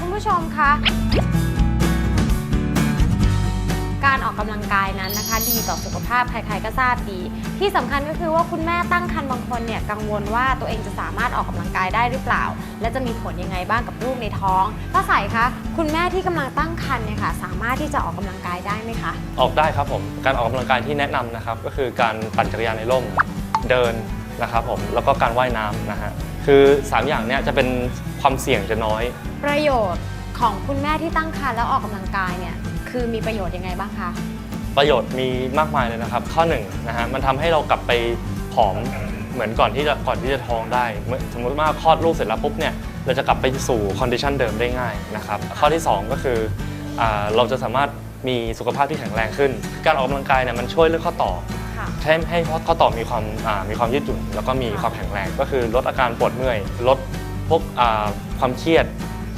คุณผู้ชมคะการออกกำลังกายนั้นนะคะ ดีต่อสุขภาพใครๆก็ทราบดี ที่สำคัญก็คือว่าคุณแม่ตั้งครรภ์บางคนเนี่ยกังวลว่าตัวเองจะสามารถออกกำลังกายได้หรือเปล่า และจะมีผลยังไงบ้างกับลูกในท้องป้าใสคะคุณแม่ที่กำลังตั้งครรภ์เนี่ยค่ะสามารถที่จะออกกำลังกายได้ไหมคะ ออกได้ครับผมการออกกำลังกายที่แนะนำนะครับก็คือการปั่นจักรยานในร่มเดิน นะครับผมแล้วก็การว่ายน้ำนะฮะคือ 3 อย่างเนี้ยจะเป็นความเสี่ยงจะน้อย ประโยชน์ของคุณแม่ที่ตั้งครรภ์แล้วออกกำลังกายเนี่ยคือมีประโยชน์ยังไงบ้างคะประโยชน์มีมากมายเลยนะครับ ข้อหนึ่งนะฮะมันทำให้เรากลับไปผอมเหมือนก่อนที่จะก่อนที่จะท้องได้เมื่อสมมติว่าคลอดลูกเสร็จแล้วปุ๊บเนี่ยเราจะกลับไปสู่คอนดิชันเดิมได้ง่ายนะครับข้อที่ 2 ก็คืออาเราจะสามารถมีสุขภาพที่แข็งแรงขึ้น การออกกำลังกายเนี่ยมันช่วยเรื่องข้อต่อ ค่ะให้ให้ข้อต่อมีความอ่ามีความยืดหยุ่นแล้วก็มีความแข็งแรง ก็คือลดอาการปวดเมื่อยลดพวกอ่าความเครียด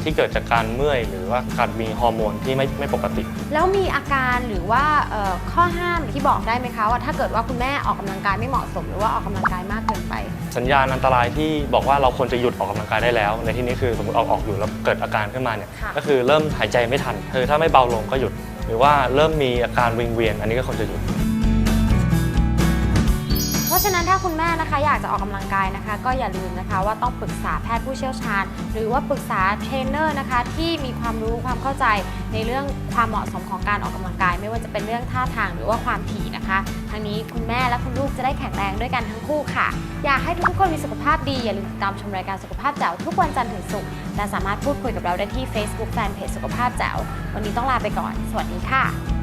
ที่เกิดจากการเมื่อย หรือว่าการมีฮอร์โมนที่ไม่ไม่ปกติ แล้วมีอาการหรือว่าเอ่อข้อห้ามที่บอกได้ไหมคะว่าถ้าเกิดว่าคุณแม่ออกกำลังกายไม่เหมาะสม หรือว่าออกกำลังกายมากเกินไป สัญญาณอันตรายที่บอกว่าเราควรจะหยุดออกกำลังกายได้แล้ว ในที่นี้คือสมมติออกออกอยู่แล้วเกิดอาการขึ้นมาเนี่ยค่ะก็คือเริ่มหายใจไม่ทันคือถ้าไม่เบาลงก็หยุด หรือว่าเริ่มมีอาการวิงเวียน อันนี้ก็ควรจะหยุด คุณแม่นะคะ อยากจะออกกำลังกายนะคะ ก็อย่าลืมนะคะว่าต้องปรึกษาแพทย์ผู้เชี่ยวชาญ หรือว่าปรึกษาเทรนเนอร์นะคะที่มีความรู้ความเข้าใจในเรื่องความเหมาะสมของการออกกำลังกาย ไม่ว่าจะเป็นเรื่องท่าทางหรือว่าความถี่นะคะทั้งนี้คุณแม่และคุณลูกจะได้แข็งแรงด้วยกันทั้งคู่ค่ะ อยากให้ทุกคนมีสุขภาพดี อย่าลืมติดตามชมรายการสุขภาพแจ๋วทุกวันจันทร์ถึงศุกร์และสามารถพูดคุยกับเราได้ที่ Facebook Fanpage สุขภาพแจ๋ววันนี้ต้องลาไปก่อน สวัสดีค่ะ